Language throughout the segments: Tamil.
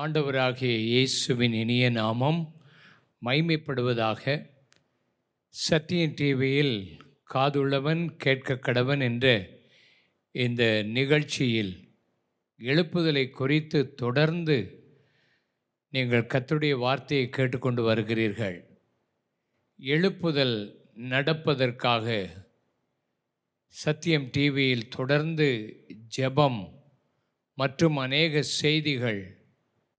ஆண்டவராகிய இயேசுவின் இனிய நாமம் மைமைப்படுவதாக சத்தியன் டிவியில் காதுள்ளவன் கேட்க கடவன் என்ற இந்த நிகழ்ச்சியில் எழுப்புதலை குறித்து தொடர்ந்து நீங்கள் கத்துடைய வார்த்தையை கேட்டுக்கொண்டு வருகிறீர்கள். எழுப்புதல் நடப்பதற்காக சத்தியம் டிவியில் தொடர்ந்து ஜெபம் மற்றும் அநேக செய்திகள்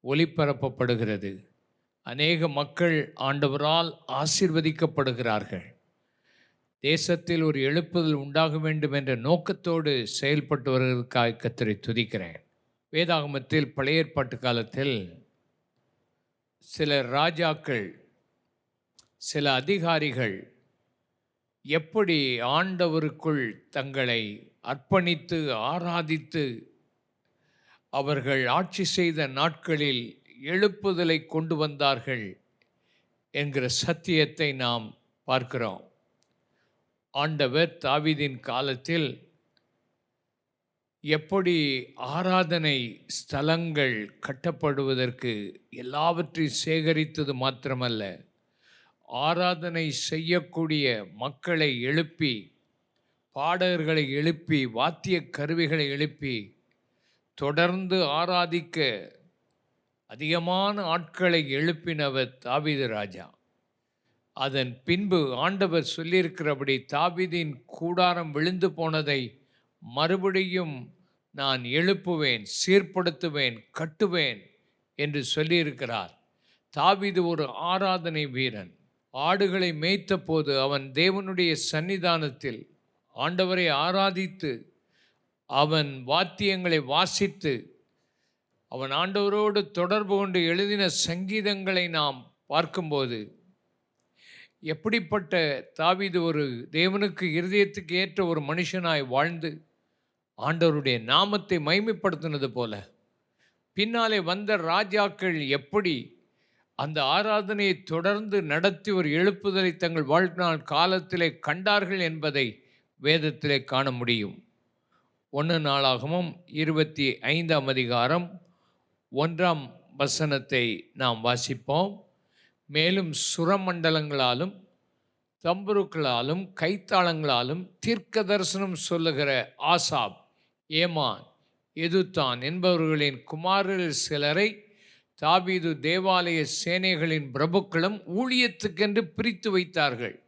ஒளிபரப்பப்படுகிறது. அநேக மக்கள் ஆண்டவரால் ஆசிர்வதிக்கப்படுகிறார்கள். தேசத்தில் ஒரு எழுப்புதல் உண்டாக வேண்டும் என்ற நோக்கத்தோடு செயல்பட்டு வருவதற்காக கத்தரை துதிக்கிறேன். வேதாகமத்தில் பழைய ஏற்பாட்டு காலத்தில் சில ராஜாக்கள் சில அதிகாரிகள் எப்படி ஆண்டவருக்குள் தங்களை அர்ப்பணித்து ஆராதித்து அவர்கள் ஆட்சி செய்த நாட்களில் எழுப்புதலை கொண்டு வந்தார்கள் என்கிற சத்தியத்தை நாம் பார்க்கிறோம். ஆண்டவர் தாவிதின் காலத்தில் எப்படி ஆராதனை ஸ்தலங்கள் கட்டப்படுவதற்கு எல்லாவற்றையும் சேகரித்தது மாத்திரமல்ல ஆராதனை செய்யக்கூடிய மக்களை எழுப்பி பாடகர்களை எழுப்பி வாத்திய கருவிகளை எழுப்பி தொடர்ந்து ஆராதிக்க அதிகமான ஆட்களை எழுப்பினவர் தாவீது ராஜா. அதன் பின்பு ஆண்டவர் சொல்லியிருக்கிறபடி தாவிதின் கூடாரம் விழுந்து போனதை மறுபடியும் நான் எழுப்புவேன் சீர்படுத்துவேன் கட்டுவேன் என்று சொல்லியிருக்கிறார். தாவிது ஒரு ஆராதனை வீரன். ஆடுகளை மேய்த்த போது அவன் தேவனுடைய சன்னிதானத்தில் ஆண்டவரை ஆராதித்து அவன் வாத்தியங்களை வாசித்து அவன் ஆண்டவரோடு தொடர்பு கொண்டு எழுதின சங்கீதங்களை நாம் பார்க்கும்போது எப்படிப்பட்ட தாவிது ஒரு தேவனுக்கு இருதயத்துக்கு ஏற்ற ஒரு மனுஷனாய் வாழ்ந்து ஆண்டவருடைய நாமத்தை மைமைப்படுத்தினது போல பின்னாலே வந்த ராஜாக்கள் எப்படி அந்த ஆராதனையை தொடர்ந்து நடத்தி ஒரு எழுப்புதலை தங்கள் வாழ்நாள் காலத்திலே கண்டார்கள் என்பதை வேதத்திலே காண முடியும். ஒன்று நாளாகவும் இருபத்தி ஐந்தாம் அதிகாரம் ஒன்றாம் வசனத்தை நாம் வாசிப்போம். மேலும் சுரமண்டலங்களாலும் தம்புருக்களாலும் கைத்தாளங்களாலும் தீர்க்க தரிசனம் சொல்லுகிற ஆசாப் ஏமான் எதுத்தான் என்பவர்களின் குமாரர்கள் சிலரை தாபீது தேவாலய சேனைகளின் பிரபுக்களும் ஊழியத்துக்கென்று பிரித்து வைத்தார்கள்.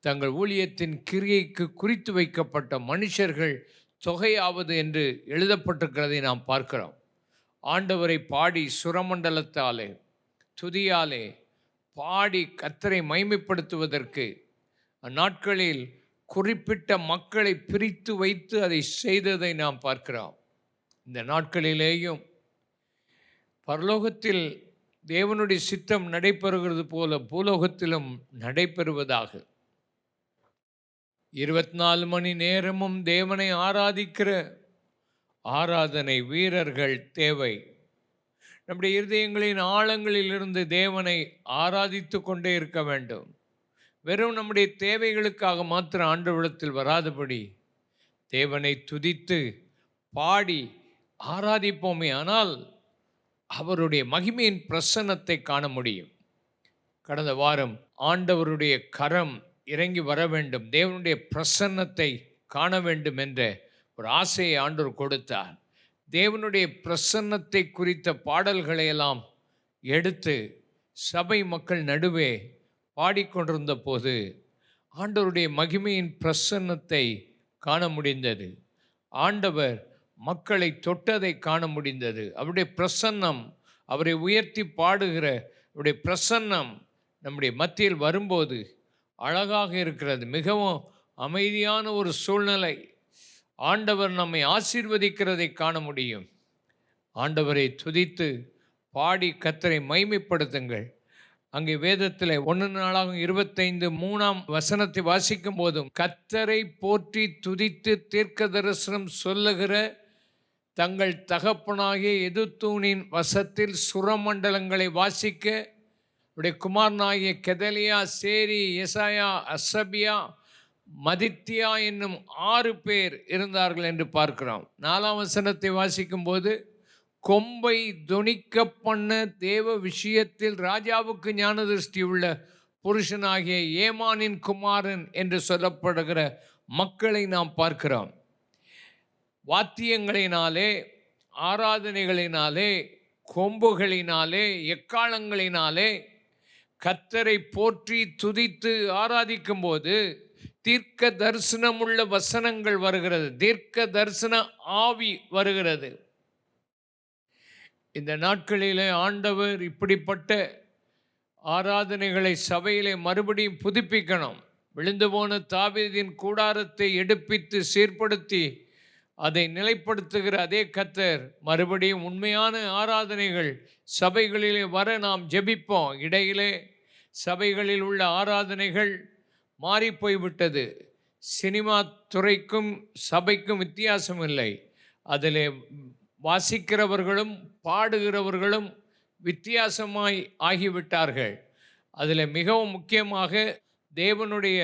தங்கள் ஊழியத்தின் கிரியைக்கு குறித்து வைக்கப்பட்ட மனுஷர்கள் தொகையாவது என்று எழுதப்பட்டிருக்கிறதை நாம் பார்க்கிறோம். ஆண்டவரை பாடி சுரமண்டலத்தாலே துதியாலே பாடி கத்தரை மைமைப்படுத்துவதற்கு அந்நாட்களில் குறிப்பிட்ட மக்களை பிரித்து வைத்து அதை செய்ததை நாம் பார்க்கிறோம். இந்த நாட்களிலேயும் பரலோகத்தில் தேவனுடைய சித்தம் நடைபெறுகிறது போல பூலோகத்திலும் நடைபெறுவதாக இருபத்தி நாலு மணி நேரமும் தேவனை ஆராதிக்கிற ஆராதனை வீரர்கள் தேவை. நம்முடைய இருதயங்களின் ஆழங்களிலிருந்து தேவனை ஆராதித்து கொண்டே இருக்க வேண்டும். வெறும் நம்முடைய தேவைகளுக்காக மாத்திரம் ஆண்டவிடத்தில் வராதபடி தேவனை துதித்து பாடி ஆராதிப்போமே ஆனால் அவருடைய மகிமையின் பிரசன்னத்தை காண முடியும். கடந்த வாரம் ஆண்டவருடைய கரம் இறங்கி வர வேண்டும். தேவனுடைய பிரசன்னத்தை காண வேண்டும் என்ற ஒரு ஆசையை ஆண்டோர் கொடுத்தார். தேவனுடைய பிரசன்னத்தை குறித்த பாடல்களை எல்லாம் எடுத்து சபை மக்கள் நடுவே பாடிக்கொண்டிருந்த போது ஆண்டவருடைய மகிமையின் பிரசன்னத்தை காண முடிந்தது. ஆண்டவர் மக்களை தொட்டதை காண முடிந்தது. அவருடைய பிரசன்னம் அவரை உயர்த்தி பாடுகிற அவருடைய பிரசன்னம் நம்முடைய மத்தியில் வரும்போது அழகாக இருக்கிறது மிகவும் அமைதியான ஒரு சூழ்நிலை. ஆண்டவர் நம்மை ஆசீர்வதிக்கிறதை காண முடியும். ஆண்டவரை துதித்து பாடி கத்தரை மைமைப்படுத்துங்கள் அங்கே வேதத்தில் ஒன்று நாளாகும் இருபத்தைந்து மூணாம் வசனத்தை வாசிக்கும் போதும் கத்தரை போற்றி துதித்து தீர்க்க தரிசனம் சொல்லுகிற தங்கள் தகப்பனாகிய எதுத்தூணின் வசத்தில் சுரமண்டலங்களை வாசிக்க உடைய குமாரனாகிய கெதலியா சேரி எசாயா அசபியா மதித்தியா என்னும் ஆறு பேர் இருந்தார்கள் என்று பார்க்கிறோம். நாலாம் வசனத்தை வாசிக்கும்போது கொம்பை துணிக்க பண்ண தேவ விஷயத்தில் ராஜாவுக்கு ஞானதிருஷ்டி உள்ள புருஷனாகிய ஏமானின் குமாரன் என்று சொல்லப்படுகிற மக்களை நாம் பார்க்கிறோம். வாத்தியங்களினாலே ஆராதனைகளினாலே கொம்புகளினாலே எக்காலங்களினாலே கத்தரை போற்றி துதித்து ஆராதிக்கும் போது தீர்க்க தரிசனமுள்ள வசனங்கள் வருகிறது. தீர்க்க தரிசன ஆவி வருகிறது. இந்த நாட்களிலே ஆண்டவர் இப்படிப்பட்ட ஆராதனைகளை சபையிலே மறுபடியும் புதுப்பிக்கணும். விழுந்து போன தாவீதின் கூடாரத்தை எடுப்பித்து சீர்படுத்தி அதை நிலைப்படுத்துகிற அதே கத்தர் மறுபடியும் உண்மையான ஆராதனைகள் சபைகளிலே வர நாம் ஜெபிப்போம். இடையிலே சபைகளில் உள்ள ஆராதனைகள் மாறி போய்விட்டது சினிமா துறைக்கும் சபைக்கும் வித்தியாசம் இல்லை அதில் வாசிக்கிறவர்களும் பாடுகிறவர்களும் வித்தியாசமாய் ஆகிவிட்டார்கள். அதில் மிகவும் முக்கியமாக தேவனுடைய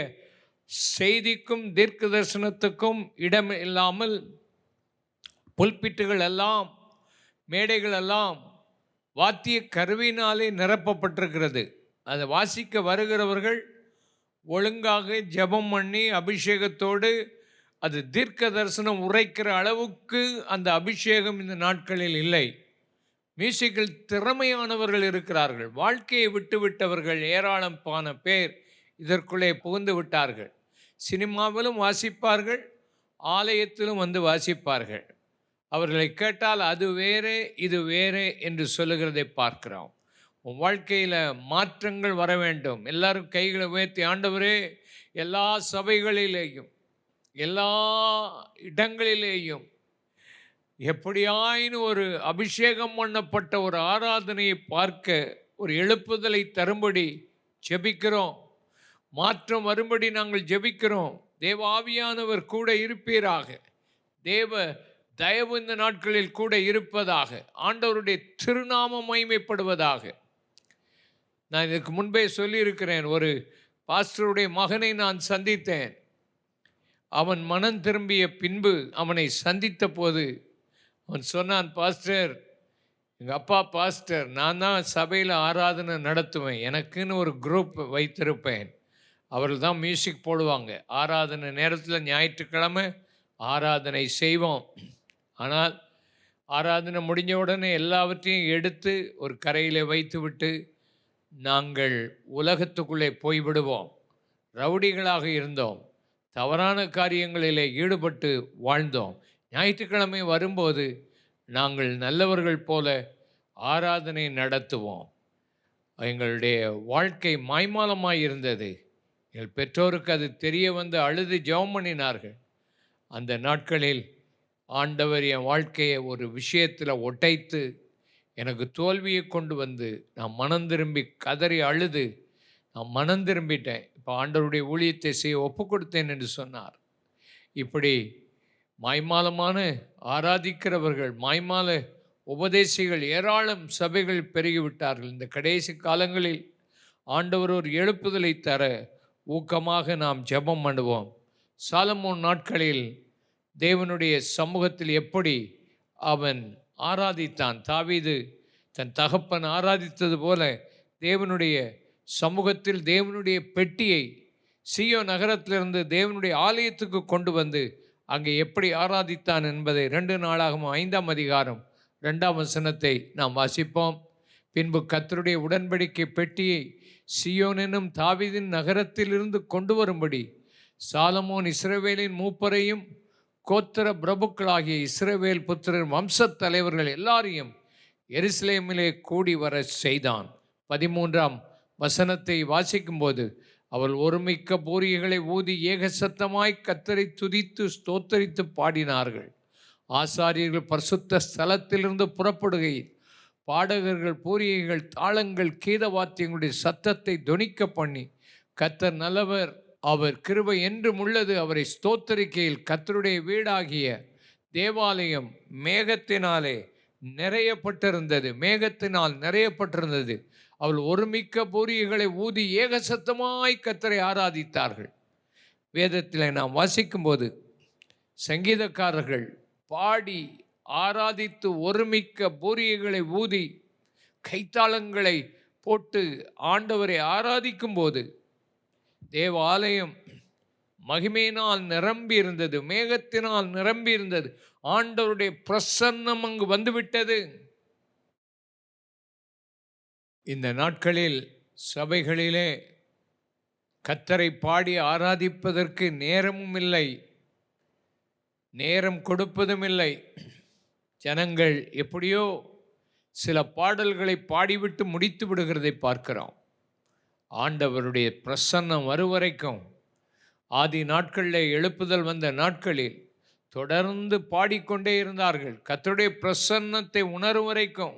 செய்திக்கும் தீர்க்க தரிசனத்துக்கும் இடம் இல்லாமல் புல்பிட்டுகள் எல்லாம் மேடைகள் எல்லாம் வாத்திய கருவினாலே நிரப்பப்பட்டிருக்கிறது. அதை வாசிக்க வருகிறவர்கள் ஒழுங்காக ஜெபம் பண்ணி அபிஷேகத்தோடு அது தீர்க்க தரிசனம் உரைக்கிற அளவுக்கு அந்த அபிஷேகம் இந்த நாட்களில் இல்லை. மியூசிக்கில் திறமையானவர்கள் இருக்கிறார்கள். வாழ்க்கையை விட்டுவிட்டவர்கள் ஏராளமான பேர் இதற்குள்ளே புகுந்து விட்டார்கள். சினிமாவிலும் வாசிப்பார்கள் ஆலயத்திலும் வந்து வாசிப்பார்கள். அவர்களை கேட்டால் அது வேறே இது வேறே என்று சொல்லுகிறதை பார்க்கிறோம். உன் வாழ்க்கையில் மாற்றங்கள் வர வேண்டும். எல்லாரும் கைகளை உயர்த்தி ஆண்டவரே எல்லா சபைகளிலேயும் எல்லா இடங்களிலேயும் எப்படியாயினும் ஒரு அபிஷேகம் பண்ணப்பட்ட ஒரு ஆராதனையை பார்க்க ஒரு எழுப்புதலை தரும்படி ஜெபிக்கிறோம். மாற்றம் வரும்படி நாங்கள் ஜெபிக்கிறோம். தேவ ஆவியானவர் கூட இருப்பீராக. தேவ தயவு இந்த நாட்களில் கூட இருப்பதாக ஆண்டவருடைய திருநாமம் மைமைப்படுவதாக நான் இதுக்கு முன்பே சொல்லியிருக்கிறேன் ஒரு பாஸ்டருடைய மகனை நான் சந்தித்தேன். அவன் மனம் திரும்பிய பின்பு அவனை சந்தித்த போது அவன் சொன்னான் பாஸ்டர் எங்கள் அப்பா பாஸ்டர் நான் தான் சபையில் ஆராதனை நடத்துவேன். எனக்குன்னு ஒரு குரூப் வைத்திருப்பேன். அவர்கள் தான் மியூசிக் போடுவாங்க. ஆராதனை நேரத்தில் ஞாயிற்றுக்கிழமை ஆராதனை செய்வோம். ஆனால் ஆராதனை முடிஞ்ச உடனே எல்லாவற்றையும் எடுத்து ஒரு கரையில் வைத்துவிட்டு நாங்கள் உலகத்துக்குள்ளே போய்விடுவோம். ரவுடிகளாக இருந்தோம். தவறான காரியங்களிலே ஈடுபட்டு வாழ்ந்தோம். ஞாயிற்றுக்கிழமை வரும்போது நாங்கள் நல்லவர்கள் போல ஆராதனை நடத்துவோம். எங்களுடைய வாழ்க்கை மாய்மாலமாக இருந்தது எங்கள் பெற்றோருக்கு அது தெரிய வந்து அழுது ஜெபம் பண்ணினார்கள். அந்த நாட்களில் ஆண்டவர் என் வாழ்க்கையை ஒரு விஷயத்தில் ஒட்டைத்து எனக்கு தோல்வியை கொண்டு வந்து நான் மனம் திரும்பி கதறி அழுது நான் மனம் திரும்பிட்டேன். இப்போ ஆண்டவருடைய ஊழியத்தை செய்ய ஒப்பு கொடுத்தேன் என்று சொன்னார். இப்படி மாய்மாலமான ஆராதிக்கிறவர்கள் மாய்மால உபதேசிகள் ஏராளம் சபைகள் பெருகிவிட்டார்கள். இந்த கடைசி காலங்களில் ஆண்டவர் ஒரு எழுப்புதலை தர ஊக்கமாக நாம் ஜெபம் பண்ணுவோம். சாலமோன் நாட்களில் தேவனுடைய சமூகத்தில் எப்படி அவன் ஆராதித்தான்? தாவீது தன் தகப்பன் ஆராதித்தது போல தேவனுடைய சமூகத்தில் தேவனுடைய பெட்டியை சியோ நகரத்திலிருந்து தேவனுடைய ஆலயத்துக்கு கொண்டு வந்து அங்கே எப்படி ஆராதித்தான் என்பதை ரெண்டு நாளாகவும் ஐந்தாம் அதிகாரம் ரெண்டாம் வசனத்தை நாம் வாசிப்போம். பின்பு கத்தருடைய உடன்படிக்கை பெட்டியை சியோன் என்னும் தாவீதின் நகரத்திலிருந்து கொண்டு வரும்படி சாலமோன் இஸ்ரவேலின் மூப்பரையும் கோத்திர பிரபுக்களாகிய இஸ்ரவேல் புத்திரர் வம்சத் தலைவர்கள் எல்லாரையும் எருசலேமிலே கூடி வர செய்தான். பதிமூன்றாம் வசனத்தை வாசிக்கும்போது அவள் ஒருமிக்க பூரிகைகளை ஊதி ஏக சத்தமாய் கத்தரை துதித்து ஸ்தோத்தரித்து பாடினார்கள். ஆசாரியர்கள் பரிசுத்த ஸ்தலத்திலிருந்து புறப்படுகையில் பாடகர்கள் பூரிகைகள் தாளங்கள் கீத வாத்தியங்களுடைய சத்தத்தை தொனிக்க பண்ணி கத்தர் நல்லவர் அவர் கிருபை என்றும் உள்ளது. அவரை ஸ்தோத்தரிக்கையில் கத்தருடைய வீடாகிய தேவாலயம் மேகத்தினாலே நிறையப்பட்டிருந்தது. மேகத்தினால் நிறையப்பட்டிருந்தது. அவள் ஒருமிக்க பூரிகைகளை ஊதி ஏக சத்தமாய் கத்தரை ஆராதித்தார்கள். வேதத்தில் நாம் வாசிக்கும்போது சங்கீதக்காரர்கள் பாடி ஆராதித்து ஒருமிக்க பூரியங்களை ஊதி கைத்தாளங்களை போட்டு ஆண்டவரை ஆராதிக்கும்போது தேவாலயம் மகிமையினால் நிரம்பி இருந்தது மேகத்தினால் நிரம்பி இருந்தது ஆண்டவருடைய பிரசன்னம் அங்கு வந்துவிட்டது. இந்த நாட்களில் சபைகளிலே கத்தரை பாடி ஆராதிப்பதற்கு நேரமும் இல்லை நேரம் கொடுப்பதும் இல்லை. ஜனங்கள் எப்படியோ சில பாடல்களை பாடிவிட்டு முடித்து விடுகிறதை பார்க்கிறோம். ஆண்டவருடைய பிரசன்னம் வருவரைக்கும் ஆதி நாட்களில் எழுப்புதல் வந்த நாட்களில் தொடர்ந்து பாடிக்கொண்டே இருந்தார்கள். கத்தருடைய பிரசன்னத்தை உணரும் வரைக்கும்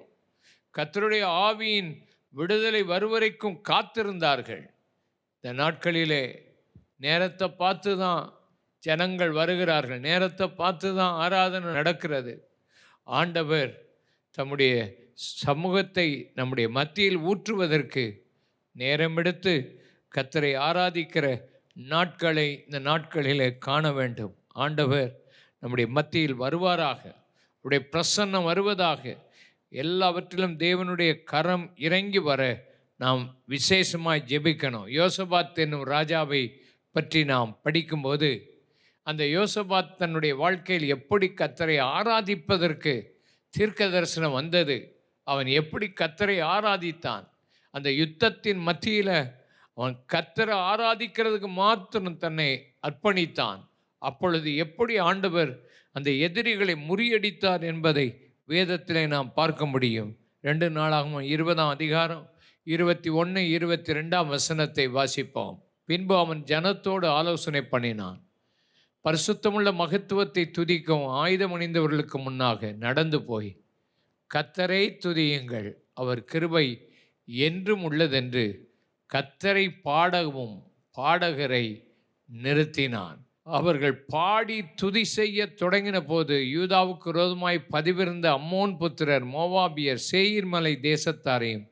கத்தருடைய ஆவியின் விடுதலை வருவரைக்கும் காத்திருந்தார்கள். இந்த நாட்களிலே நேரத்தை பார்த்து தான் ஜனங்கள் வருகிறார்கள். நேரத்தை பார்த்து தான் ஆராதனை நடக்கிறது. ஆண்டவர் தம்முடைய சமூகத்தை நம்முடைய மத்தியில் ஊற்றுவதற்கு நேரம் எடுத்து கத்தரை ஆராதிக்கிற நாட்களை இந்த நாட்களிலே காண வேண்டும். ஆண்டவர் நம்முடைய மத்தியில் வருவாராக. அவருடைய பிரசன்னம் வருவதாக. எல்லாவற்றிலும் தேவனுடைய கரம் இறங்கி வர நாம் விசேஷமாய் ஜெபிக்கணும். யோசபாத் என்னும் ராஜாவை பற்றி நாம் படிக்கும்போது அந்த யோசபாத் தன்னுடைய வாழ்க்கையில் எப்படி கத்தரை ஆராதிப்பதற்கு தீர்க்க தரிசனம் வந்தது அவன் எப்படி கத்தரை ஆராதித்தான் அந்த யுத்தத்தின் மத்தியில் அவன் கத்தரை ஆராதிக்கிறதுக்கு மாத்திரம் தன்னை அர்ப்பணித்தான். அப்பொழுது எப்படி ஆண்டவர் அந்த எதிரிகளை முறியடித்தார் என்பதை வேதத்திலே நாம் பார்க்க முடியும். ரெண்டு நாளாகவும் இருபதாம் அதிகாரம் இருபத்தி ஒன்று இருபத்தி ரெண்டாம் வசனத்தை வாசிப்போம். பின்பு அவன் ஜனத்தோடு ஆலோசனை பண்ணினான். பரிசுத்தமுள்ள மகத்துவத்தை துதிக்கும் ஆயுதம் அணிந்தவர்களுக்கு முன்னாக நடந்து போய் கத்தரை துதியுங்கள். அவர் கிருபை என்றும் உள்ளதென்று கத்தரை பாடவும் பாடகரை நிறுத்தினான். அவர்கள் பாடி துதி செய்ய தொடங்கின போது யூதாவுக்கு விரோதமாய் பதிவிருந்த அம்மோன் புத்திரர் மோவாபியர் சேயிர் மலை தேசத்தாரையும்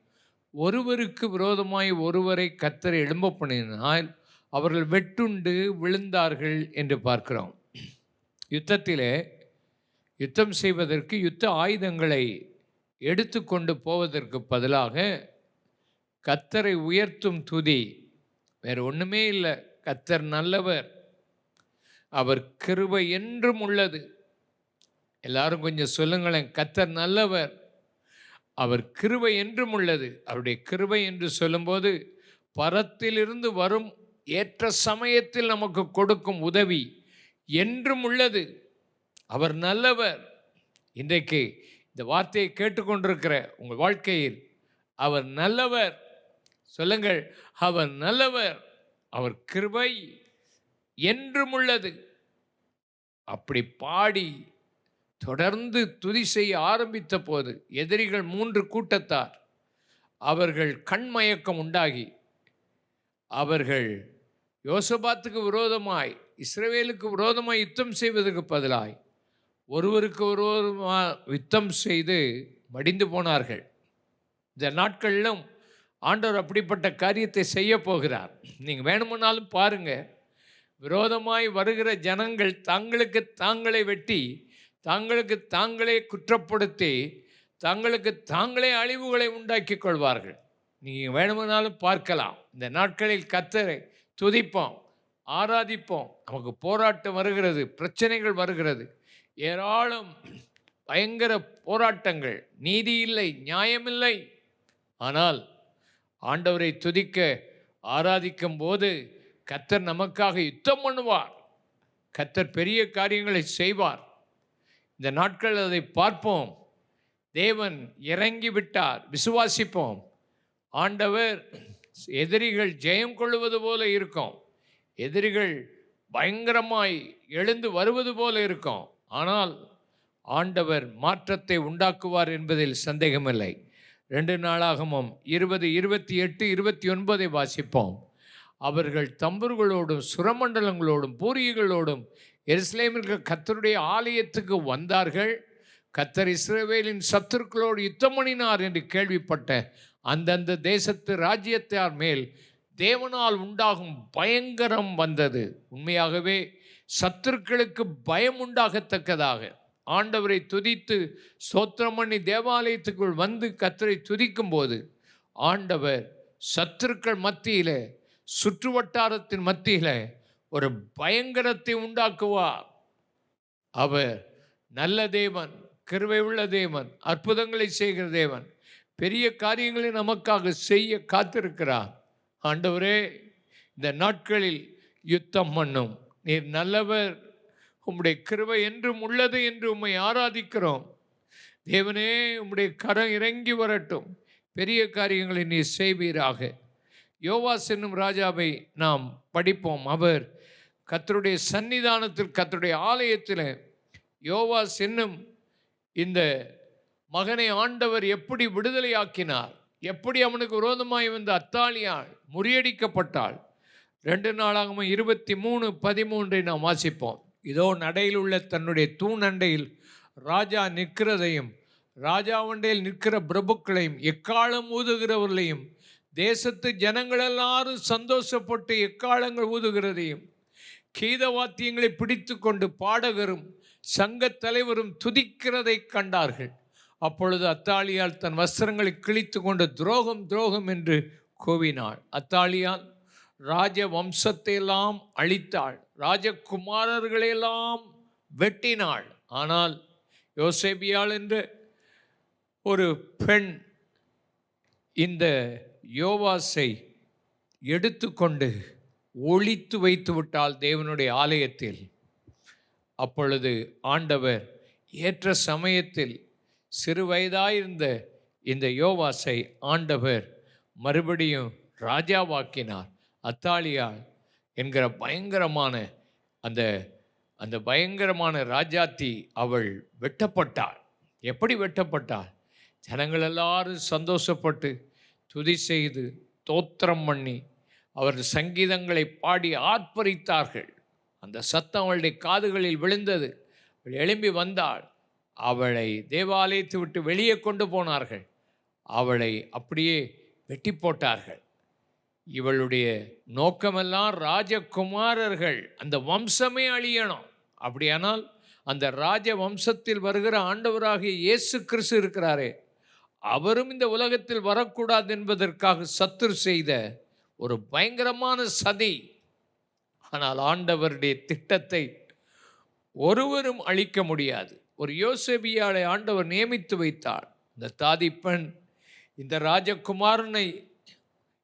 ஒருவருக்கு விரோதமாய் ஒருவரை கத்தரை எழும்ப பண்ணினால் அவர்கள் வெட்டுண்டு விழுந்தார்கள் என்று பார்க்கிறோம். யுத்தத்திலே யுத்தம் செய்வதற்கு யுத்த ஆயுதங்களை எடுத்துக்கொண்டு போவதற்கு பதிலாக கத்தரை உயர்த்தும் துதி. வேறு ஒன்றுமே இல்லை. கத்தர் நல்லவர். அவர் கிருபை என்றும் உள்ளது. எல்லாரும் கொஞ்சம் சொல்லுங்களேன். கத்தர் நல்லவர். அவர் கிருபை என்றும் உள்ளது. அவருடைய கிருபை என்று சொல்லும்போது பரத்திலிருந்து வரும் ஏற்ற சமயத்தில் நமக்கு கொடுக்கும் உதவி என்றும் உள்ளது. அவர் நல்லவர். இன்றைக்கு இந்த வார்த்தையை கேட்டுக்கொண்டிருக்கிற உங்கள் வாழ்க்கையில் அவர் நல்லவர். சொல்லுங்கள். அவர் நல்லவர் அவர் கிருபை என்றும் உள்ளது. அப்படி பாடி தொடர்ந்து துதி செய்ய ஆரம்பித்த போது எதிரிகள் மூன்று கூட்டத்தார். அவர்கள் கண்மயக்கம் உண்டாகி. அவர்கள் யோசபாத்துக்கு விரோதமாய் இஸ்ரவேலுக்கு விரோதமாய் யுத்தம் செய்வதற்கு பதிலாய் ஒருவருக்கு ஒருவருமா யுத்தம் செய்து மடிந்து போனார்கள். இந்த நாட்களிலும் ஆண்டவர் அப்படிப்பட்ட காரியத்தை செய்ய போகிறார். நீங்கள் வேணுமானாலும் பாருங்கள் விரோதமாய் வருகிற ஜனங்கள் தங்களுக்கு தாங்களே வெட்டி தங்களுக்கு தாங்களே குற்றப்படுத்தி தங்களுக்கு தாங்களே அழிவுகளை உண்டாக்கி கொள்வார்கள். நீங்கள் வேணுமானாலும் பார்க்கலாம். இந்த நாட்களில் கத்தரை துதிப்போம் ஆராதிப்போம். நமக்கு போராட்டம் வருகிறது பிரச்சனைகள் வருகிறது. ஏராளம் பயங்கர போராட்டங்கள். நீதி இல்லை நியாயமில்லை ஆனால் ஆண்டவரை துதிக்க ஆராதிக்கும் போது கத்தர் நமக்காக யுத்தம் பண்ணுவார். கத்தர் பெரிய காரியங்களை செய்வார். இந்த நாட்கள் அதை பார்ப்போம். தேவன் இறங்கி விட்டார் விசுவாசிப்போம். ஆண்டவர் எதிரிகள் ஜெயம் கொள்வது போல இருக்கும். எதிரிகள் பயங்கரமாய் எழுந்து வருவது போல இருக்கும். ஆனால் ஆண்டவர் மாற்றத்தை உண்டாக்குவார் என்பதில் சந்தேகமில்லை. ரெண்டு நாளாகமும் இருபது இருபத்தி எட்டு இருபத்தி ஒன்பதை வாசிப்போம். அவர்கள் தம்புர்களோடும் சுரமண்டலங்களோடும் பூரிகளோடும் எருசலேமிற்கு கத்தருடைய ஆலயத்துக்கு வந்தார்கள். கத்தர் இஸ்ரவேலின் சத்துருக்களோடு யுத்தம் பண்ணினார் என்று கேள்விப்பட்ட அந்தந்த தேசத்து ராஜ்யத்தார் மேல் தேவனால் உண்டாகும் பயங்கரம் வந்தது. உண்மையாகவே சத்துருக்களுக்கு பயம் உண்டாகத்தக்கதாக. ஆண்டவரை துதித்து சோத்திரமணி பண்ணி தேவாலயத்துக்குள் வந்து கத்தரை துதிக்கும் போது ஆண்டவர் சத்துருக்கள் மத்தியில் சுற்று வட்டாரத்தின் மத்தியில் ஒரு பயங்கரத்தை உண்டாக்குவார். அவர் நல்ல தேவன் கிருவை உள்ள தேவன் அற்புதங்களை செய்கிற தேவன் பெரிய காரியங்களை நமக்காக செய்ய காத்திருக்கிறார். ஆண்டவரே இந்த நாட்களில் யுத்தம் பண்ணும். நீர் நல்லவர் உம்முடைய கிருபை என்றும் உள்ளது என்று உம்மை ஆராதிக்கிறோம். தேவனே உம்முடைய கரம் இறங்கி வரட்டும். பெரிய காரியங்களை நீ செய்வீராக. யோவாஸ் என்னும் ராஜாவை நாம் படிப்போம். அவர் கத்தருடைய சன்னிதானத்தில் கத்தருடைய ஆலயத்தில் யோவாஸ் என்னும் இந்த மகனை ஆண்டவர் எப்படி விடுதலையாக்கினார் எப்படி அவனுக்கு விரோதமாய் வந்த அத்தாலியால் முறியடிக்கப்பட்டாள். ரெண்டு நாளாகவும் இருபத்தி மூணு பதிமூன்றை நாம் வாசிப்போம். இதோ நடையில் உள்ள தன்னுடைய தூண் அண்டையில் ராஜா நிற்கிறதையும் ராஜாவண்டையில் நிற்கிற பிரபுக்களையும் எக்காலம் ஊதுகிறவர்களையும் தேசத்து ஜனங்கள் எல்லாரும் சந்தோஷப்பட்டு எக்காலங்கள் ஊதுகிறதையும் கீத வாத்தியங்களை பிடித்து கொண்டு பாடகரும் சங்கத் தலைவரும் துதிக்கிறதை கண்டார்கள். அப்பொழுது அத்தாலியால் தன் வஸ்திரங்களை கிழித்து கொண்டு துரோகம் துரோகம் என்று கூவினாள். அத்தாலியால் ராஜ வம்சத்தையெல்லாம் அழித்தாள். ராஜகுமாரர்களையெல்லாம் வெட்டினாள். ஆனால் யோசேபியாள் என்று ஒரு பெண் இந்த யோவாஸை எடுத்துக்கொண்டு ஒழித்து வைத்து விட்டால் தேவனுடைய ஆலயத்தில். அப்பொழுது ஆண்டவர் ஏற்ற சமயத்தில் சிறு வயதாயிருந்த இந்த யோவாஸை ஆண்டவர் மறுபடியும் ராஜாவாக்கினார். அத்தாலியால் என்கிற பயங்கரமான அந்த அந்த பயங்கரமான ராஜாத்தி அவள் வெட்டப்பட்டாள். எப்படி வெட்டப்பட்டாள்? ஜனங்கள் எல்லாரும் சந்தோஷப்பட்டு துதி செய்து தோத்திரம் பண்ணி அவர் சங்கீதங்களை பாடி ஆர்ப்பரித்தார்கள். அந்த சத்தம் அவளுடைய காதுகளில் விழுந்தது. அவள் எழும்பி வந்தாள். அவளை தேவாலயத்தை விட்டு வெளியே கொண்டு போனார்கள். அவளை அப்படியே வெட்டி போட்டார்கள். இவளுடைய நோக்கமெல்லாம் ராஜகுமாரர்கள் அந்த வம்சமே அழியணும். அப்படியானால் அந்த ராஜ வம்சத்தில் வருகிற ஆண்டவராகிய இயேசு கிறிஸ்து இருக்கிறாரே அவரும் இந்த உலகத்தில் வரக்கூடாது என்பதற்காக சத்துரு செய்த ஒரு பயங்கரமான சதி. ஆனால் ஆண்டவருடைய திட்டத்தை ஒருவரும் அழிக்க முடியாது. ஒரு யோசேபியாளை ஆண்டவர் நியமித்து வைத்தார். இந்த தாதிப்பெண் இந்த ராஜகுமாரனை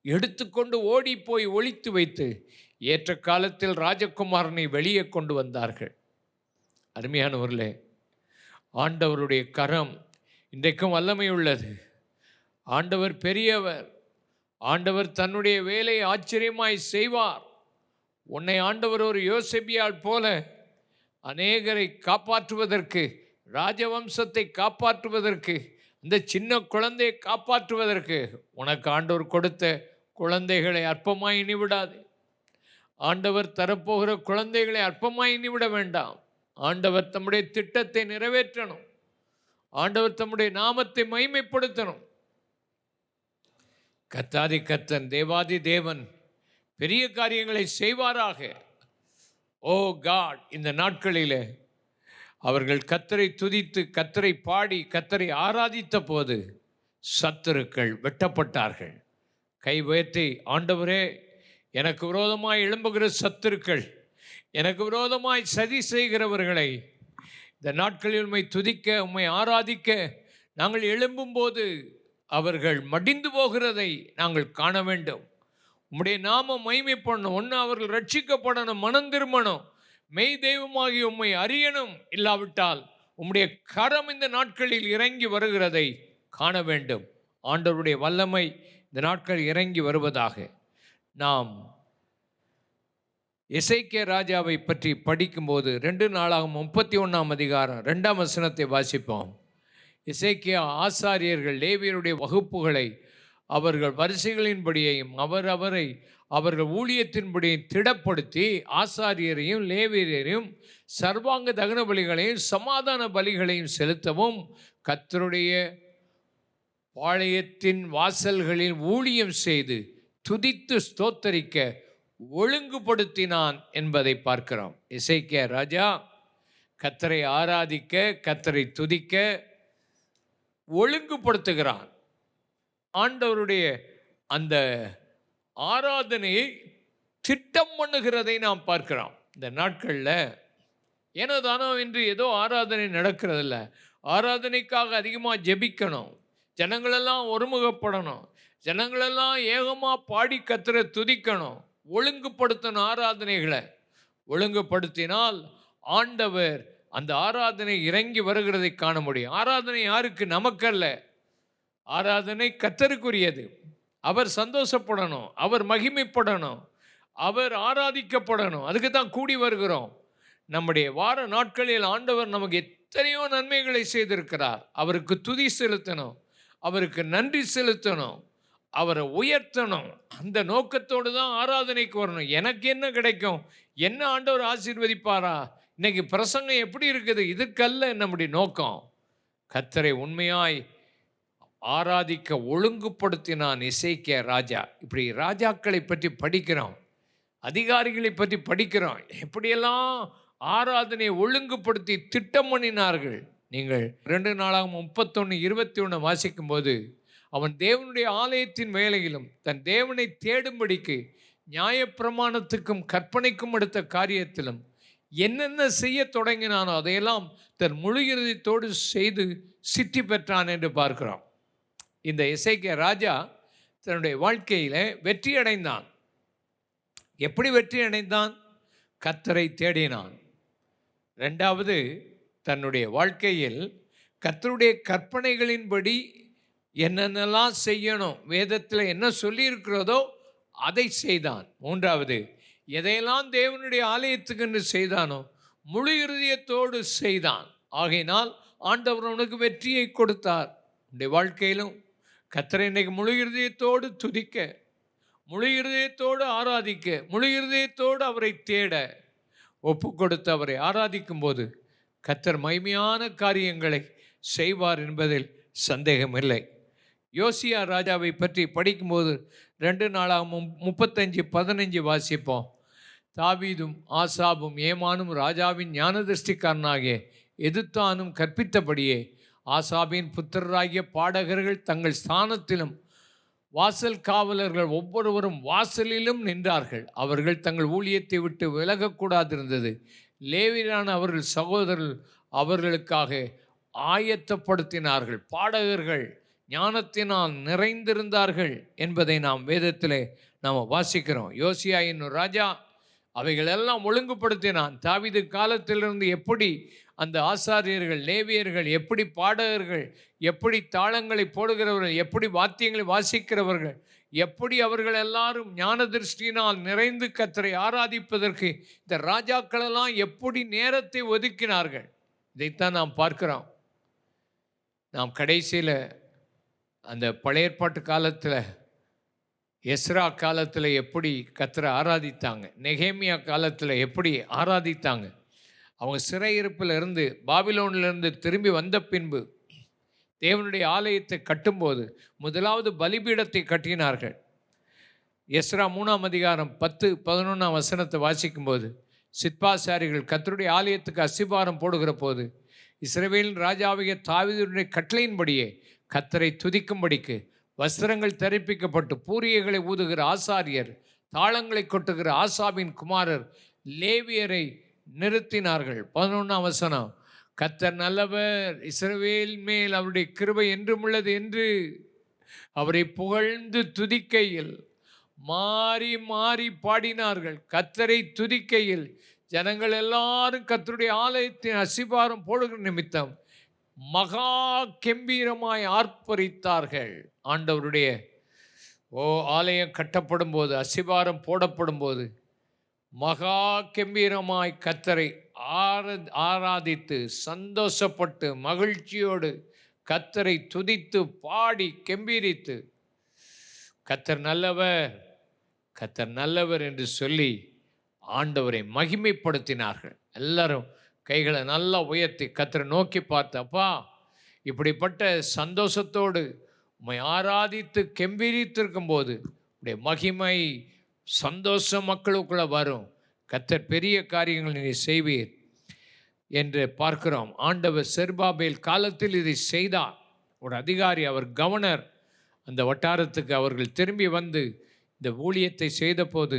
எடுத்துக்கொண்டு ஓடி போய் ஒழித்து வைத்து ஏற்ற காலத்தில் ராஜகுமாரனை வெளியே கொண்டு வந்தார்கள். அருமையானவர்களே ஆண்டவருடைய கரம் இன்றைக்கும் வல்லமை உள்ளது ஆண்டவர் பெரியவர் ஆண்டவர் தன்னுடைய வேலையை ஆச்சரியமாய் செய்வார். உன்னை ஆண்டவர் ஒரு யோசபியால் போல அநேகரை காப்பாற்றுவதற்கு ராஜவம்சத்தை காப்பாற்றுவதற்கு இந்த சின்ன குழந்தையை காப்பாற்றுவதற்கு உனக்கு ஆண்டவர் கொடுத்த குழந்தைகளை அற்பமாய் இனிவிடாது. ஆண்டவர் தரப்போகிற குழந்தைகளை அற்பமாய் இனிவிட வேண்டாம். ஆண்டவர் தம்முடைய திட்டத்தை நிறைவேற்றணும். ஆண்டவர் தம்முடைய நாமத்தை மைமைப்படுத்தணும் கத்தாதி கத்தன் தேவாதி தேவன் பெரிய காரியங்களை செய்வாராக. ஓ காட் இந்த நாட்களிலே அவர்கள் கத்தரை துதித்து கத்தரை பாடி கத்தரை ஆராதித்த போது சத்துருக்கள் வெட்டப்பட்டார்கள். கை உயர்த்தி ஆண்டவரே எனக்கு விரோதமாய் எழும்புகிற சத்துருக்கள் எனக்கு விரோதமாய் சதி செய்கிறவர்களை இந்த நாட்களில் உண்மை துதிக்க உம்மை ஆராதிக்க நாங்கள் எழும்பும்போது அவர்கள் மடிந்து போகிறதை நாங்கள் காண வேண்டும். உம்முடைய நாமம் மைமை பண்ணணும் ஒன்று அவர்கள் ரட்சிக்கப்படணும் மனம் திரும்பணும். மெய் தெய்வமாகி உம்மை அறியணும் இல்லாவிட்டால் உம்முடைய கரம் இந்த நாட்களில் இறங்கி வருகிறதை காண வேண்டும். ஆண்டவருடைய வல்லமை இந்த நாட்கள் இறங்கி வருவதாக. நாம் இசைக்கிய ராஜாவை பற்றி படிக்கும்போது ரெண்டு நாளாக முப்பத்தி ஒன்றாம் அதிகாரம் ரெண்டாம் வசனத்தை வாசிப்போம். இசைக்கிய ஆசாரியர்கள் லேவியருடைய வகுப்புகளை அவர்கள் வரிசைகளின்படியையும் அவர் அவரை அவர்கள் ஊழியத்தின்படி திடப்படுத்தி ஆசாரியரையும் லேவியரையும் சர்வாங்க தகன பலிகளையும் சமாதான பலிகளையும் செலுத்தவும் கத்தருடைய பாளையத்தின் வாசல்களில் ஊழியம் செய்து துதித்து ஸ்தோத்தரிக்க ஒழுங்குபடுத்தினான் என்பதை பார்க்கிறோம். இசைக்க ராஜா கத்தரை ஆராதிக்க கத்தரை துதிக்க ஒழுங்குபடுத்துகிறான். ஆண்டவருடைய அந்த ஆராதனையை திட்டம் பண்ணுகிறதை நாம் பார்க்கிறோம். இந்த நாட்களில் ஏனோ தானோ என்று ஏதோ ஆராதனை நடக்கிறதில்ல. ஆராதனைக்காக அதிகமாக ஜெபிக்கணும். ஜனங்களெல்லாம் ஒருமுகப்படணும். ஜனங்களெல்லாம் ஏகமாக பாடி கத்துற துதிக்கணும். ஒழுங்குபடுத்தணும் ஆராதனைகளை. ஒழுங்குபடுத்தினால் ஆண்டவர் அந்த ஆராதனை இறங்கி வருகிறதை காண முடியும். ஆராதனை யாருக்கு? நமக்கல்ல. ஆராதனை கத்தருக்குரியது. அவர் சந்தோஷப்படணும் அவர் மகிமைப்படணும் அவர் ஆராதிக்கப்படணும். அதுக்கு தான் கூடி வருகிறோம். நம்முடைய வார நாட்களில் ஆண்டவர் நமக்கு எத்தனையோ நன்மைகளை செய்திருக்கிறார். அவருக்கு துதி செலுத்தணும் அவருக்கு நன்றி செலுத்தணும் அவரை உயர்த்தணும். அந்த நோக்கத்தோடு தான் ஆராதனைக்கு வரணும். எனக்கு என்ன கிடைக்கும்? என்ன ஆண்டவர் ஆசீர்வதிப்பாரா? இன்னைக்கு பிரசங்கம் எப்படி இருக்குது? இதுக்கல்ல நம்முடைய நோக்கம். கத்தரை உண்மையாய் ஆராதிக்க ஒழுங்குபடுத்தினான் இசைக்கிய ராஜா. இப்படி ராஜாக்களை பற்றி படிக்கிறோம். அதிகாரிகளை பற்றி படிக்கிறோம். எப்படியெல்லாம் ஆராதனையை ஒழுங்குபடுத்தி திட்டம் பண்ணினார்கள்? நீங்கள் ரெண்டு நாளாக முப்பத்தொன்று இருபத்தி ஒன்று வாசிக்கும்போது அவன் தேவனுடைய ஆலயத்தின் வேலையிலும் தன் தேவனை தேடும்படிக்கு நியாயப்பிரமாணத்துக்கும் கற்பனைக்கும் அடுத்த காரியத்திலும் என்னென்ன செய்ய தொடங்கினானோ அதையெல்லாம் தன் முழு இறுதித்தோடு செய்து சித்தி பெற்றான் என்று பார்க்கிறோம். இந்த இசைக்கிய ராஜா தன்னுடைய வாழ்க்கையில் வெற்றி அடைந்தான். எப்படி வெற்றி அடைந்தான்? கத்தரை தேடினான். ரெண்டாவது தன்னுடைய வாழ்க்கையில் கத்தருடைய கற்பனைகளின்படி என்னென்னலாம் செய்யணும் வேதத்தில் என்ன சொல்லியிருக்கிறதோ அதை செய்தான். மூன்றாவது எதையெல்லாம் தேவனுடைய ஆலயத்துக்கு என்று செய்தானோ முழு இருதயத்தோடு செய்தான். ஆகையினால் ஆண்டவர் அவனுக்கு வெற்றியை கொடுத்தார். உன்னுடைய வாழ்க்கையிலும் கத்தரை இன்னைக்கு முழு இருதயத்தோடு துதிக்க முழு இருதயத்தோடு ஆராதிக்க முழு இருதயத்தோடு அவரை தேட ஒப்பு கொடுத்து அவரை ஆராதிக்கும் போது கத்தர் மைமையான காரியங்களை செய்வார் என்பதில் சந்தேகமில்லை. யோசியா ராஜாவை பற்றி படிக்கும்போது ரெண்டு நாளாக மு- முப்பத்தஞ்சு பதினஞ்சு வாசிப்போம். தாவீதும் ஆசாபும் ஏமானும் ராஜாவின் ஞானதிருஷ்டிக்காரனாகிய எதிர்த்தானும் கற்பித்தபடியே ஆசாபின் புத்திரராகிய பாடகர்கள் தங்கள் ஸ்தானத்திலும் வாசல் காவலர்கள் ஒவ்வொருவரும் வாசலிலும் நின்றார்கள். அவர்கள் தங்கள் ஊழியத்தை விட்டு விலகக்கூடாதிருந்தது. லேவியரான அவர்கள் சகோதரர்கள் அவர்களுக்காக ஆயத்தப்படுத்தினார்கள். பாடகர்கள் ஞானத்தினால் நிறைந்திருந்தார்கள் என்பதை நாம் வேதத்திலே நாம் வாசிக்கிறோம். யோசியா என்னும் ராஜா அவைகளெல்லாம் ஒழுங்குபடுத்தினான். தாவிது காலத்திலிருந்து எப்படி அந்த ஆசாரியர்கள் லேவியர்கள் எப்படி பாடகர்கள் எப்படி தாளங்களை போடுகிறவர்கள் எப்படி வாத்தியங்களை வாசிக்கிறவர்கள் எப்படி அவர்கள் எல்லாரும் ஞான திருஷ்டியினால் நிறைந்து கத்தரை ஆராதிப்பதற்கு இந்த ராஜாக்களெல்லாம் எப்படி நேரத்தை ஒதுக்கினார்கள்? இதைத்தான் நாம் பார்க்கிறோம். நாம் கடைசியில் அந்த பழையற்பாட்டு காலத்தில் எஸ்ரா காலத்தில் எப்படி கத்தரை ஆராதித்தாங்க? நெகேமியா காலத்தில் எப்படி ஆராதித்தாங்க? அவங்க சிறையிருப்பில் இருந்து பாபிலோன்லிருந்து திரும்பி வந்த பின்பு தேவனுடைய ஆலயத்தை கட்டும்போது முதலாவது பலிபீடத்தை கட்டினார்கள். எஸ்ரா மூணாம் அதிகாரம் பத்து பதினொன்றாம் வசனத்தை வாசிக்கும்போது சிற்பாசாரிகள் கத்தருடைய ஆலயத்துக்கு அசிபாரம் போடுகிற போது இஸ்ரேவேலின் ராஜாவிய தாவிதனுடைய கட்டளையின்படியே கத்தரை துதிக்கும்படிக்கு வஸ்திரங்கள் தரிப்பிக்கப்பட்டு பூரியைகளை ஊதுகிற ஆசாரியர் தாளங்களை கொட்டுகிற ஆசாவின் குமாரர் லேவியரை நிறுத்தினார்கள். பதினொன்றாம் வசனம் கத்தர் நல்லவர் இஸ்ரவேல் மேல் அவருடைய கிருபை என்றும் உள்ளது என்று அவரை புகழ்ந்து துதிக்கையில் மாறி மாறி பாடினார்கள். கத்தரை துதிக்கையில் ஜனங்கள் எல்லாரும் கத்தருடைய ஆலயத்தின் அசிபாரம் போடுகிற நிமித்தம் மகா கெம்பீரமாய் ஆர்ப்பரித்தார்கள். ஆண்டவருடைய ஓ ஆலயம் கட்டப்படும் போது அசிபாரம் போடப்படும் போது மகா கெம்பீரமாய் கத்தரை ஆர ஆராதித்து சந்தோஷப்பட்டு மகிழ்ச்சியோடு கத்தரை துதித்து பாடி கெம்பீரித்து கத்தர் நல்லவர் கத்தர் நல்லவர் என்று சொல்லி ஆண்டவரை மகிமைப்படுத்தினார்கள். எல்லாரும் கைகளை நல்லா உயர்த்தி கத்தரை நோக்கி பார்த்தப்பா இப்படிப்பட்ட சந்தோஷத்தோடு உண்மை ஆராதித்து கெம்பீரித்திருக்கும் போது உடைய மகிமை சந்தோஷம் மக்களுக்குள்ளே வரும். கத்தர் பெரிய காரியங்களை நீ செய்வீர் என்று பார்க்கிறோம். ஆண்டவர் செர்பாபேல் காலத்தில் இதை செய்தார். ஒரு அதிகாரி அவர் கவர்னர். அந்த வட்டாரத்துக்கு அவர்கள் திரும்பி வந்து இந்த ஊழியத்தை செய்தபோது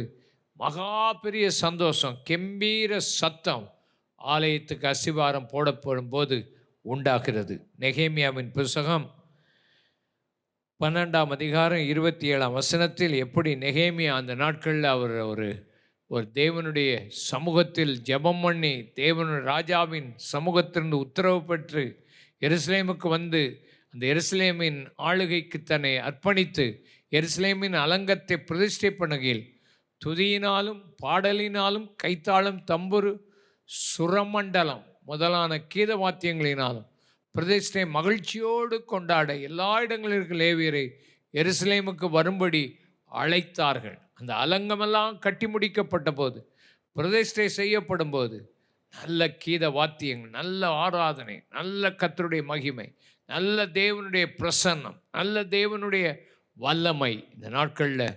மகா பெரிய சந்தோஷம் கெம்பீர சத்தம். ஆலயத்துக்கு அசிவாரம் போடப்படும் போது உண்டாகிறது. நெகேமியாவின் புஸ்தகம் பன்னெண்டாம் அதிகாரம் இருபத்தி ஏழாம் வசனத்தில் எப்படி நெகேமியா அந்த நாட்களில் அவர் ஒரு ஒரு தேவனுடைய சமூகத்தில் ஜெபம் பண்ணி தேவனுடைய ராஜாவின் சமூகத்திலிருந்து உத்தரவு பெற்று எருசலேமுக்கு வந்து அந்த எருசலேமின் ஆளுகைக்கு தன்னை அர்ப்பணித்து எருசலேமின் அலங்கத்தை பிரதிஷ்டை பண்ணுகையில் துதியினாலும் பாடலினாலும் கைத்தாளம் தம்புரு சுரமண்டலம் முதலான கீத வாத்தியங்களினாலும் பிரதிஷ்டை மகிழ்ச்சியோடு கொண்டாட எல்லா இடங்களில் லேவியரை எருசலேமுக்கு வரும்படி அழைத்தார்கள். அந்த அலங்கமெல்லாம் கட்டி முடிக்கப்பட்ட போது பிரதிஷ்டை செய்யப்படும் போது நல்ல கீத வாத்தியங்கள் நல்ல ஆராதனை நல்ல கத்தருடைய மகிமை நல்ல தேவனுடைய பிரசன்னம் நல்ல தேவனுடைய வல்லமை. இந்த நாட்களில்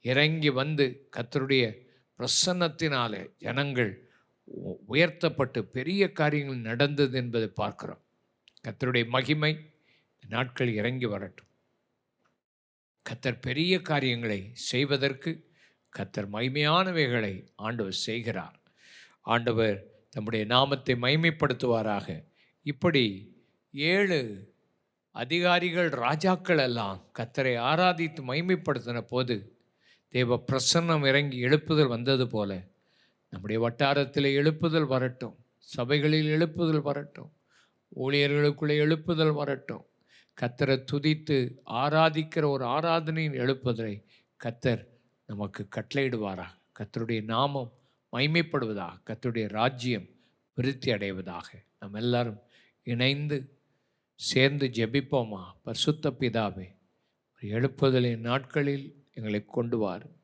இறங்கி வந்து கத்தருடைய பிரசன்னத்தினாலே ஜனங்கள் உயர்த்தப்பட்டு பெரிய காரியங்கள் நடந்தது என்பதை பார்க்கிறோம். கத்தருடைய மகிமை நாட்கள் இறங்கி வரட்டும். கத்தர் பெரிய காரியங்களை செய்வதற்கு கத்தர் மகிமையானவைகளை ஆண்டவர் செய்கிறார். ஆண்டவர் தம்முடைய நாமத்தை மகிமைப்படுத்துவாராக. இப்படி ஏழு அதிகாரிகள் ராஜாக்கள் எல்லாம் கத்தரை ஆராதித்து மகிமைப்படுத்தின போது தேவ பிரசன்னம் இறங்கி எழுப்புதல் வந்தது போல நம்முடைய வட்டாரத்தில் எழுப்புதல் வரட்டும். சபைகளில் எழுப்புதல் வரட்டும். ஊழியர்களுக்குள்ளே எழுப்புதல் வரட்டும். கத்தரை துதித்து ஆராதிக்கிற ஒரு ஆராதனையின் எழுப்புதலை கத்தர் நமக்கு கட்டளையிடுவாராக. கத்தருடைய நாமம் மைமைப்படுவதாக கத்தருடைய ராஜ்யம் விருத்தி அடைவதாக நம்ம எல்லாரும் இணைந்து சேர்ந்து ஜெபிப்போமா? பரிசுத்த பிதாவே ஒரு எழுப்புதலின் நாட்களில் எங்களை கொண்டு வாரும்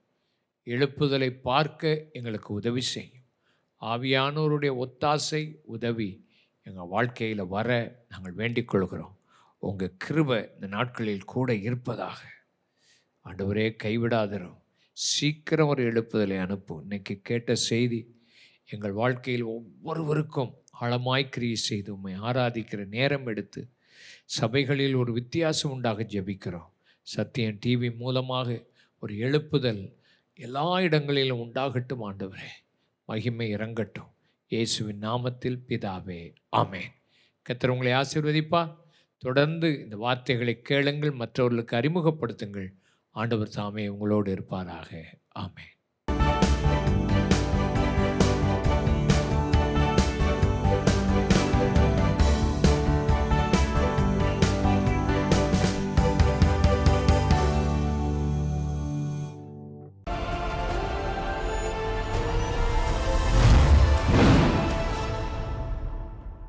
எழுப்புதலை பார்க்க எங்களுக்கு உதவி செய்யும். ஆவியானோருடைய ஒத்தாசை உதவி எங்கள் வாழ்க்கையில் வர நாங்கள் வேண்டிக் கொள்கிறோம். உங்கள் கிருபை இந்த நாட்களில் கூட இருப்பதாக. ஆண்டவரே கைவிடாதிரும். சீக்கிரம் ஒரு எழுப்புதலை அனுப்பும். இன்னைக்கு கேட்ட செய்தி எங்கள் வாழ்க்கையில் ஒவ்வொருவருக்கும் ஆழமாய் கிரியை செய்து உண்மை ஆராதிக்கிற நேரம் எடுத்து சபைகளில் ஒரு வித்தியாசம் உண்டாக ஜெபிக்கிறோம். சத்தியம் டிவி மூலமாக ஒரு எழுப்புதல் எல்லா இடங்களிலும் உண்டாகட்டும் ஆண்டவரே. மகிமை இறங்கட்டும். இயேசுவின் நாமத்தில் பிதாவே ஆமேன். கத்தர் உங்களை ஆசீர்வதிப்பா. தொடர்ந்து இந்த வார்த்தைகளை கேளுங்கள் மற்றவர்களுக்கு அறிமுகப்படுத்துங்கள். ஆண்டவர் தாமே உங்களோடு இருப்பாராக. ஆமேன்.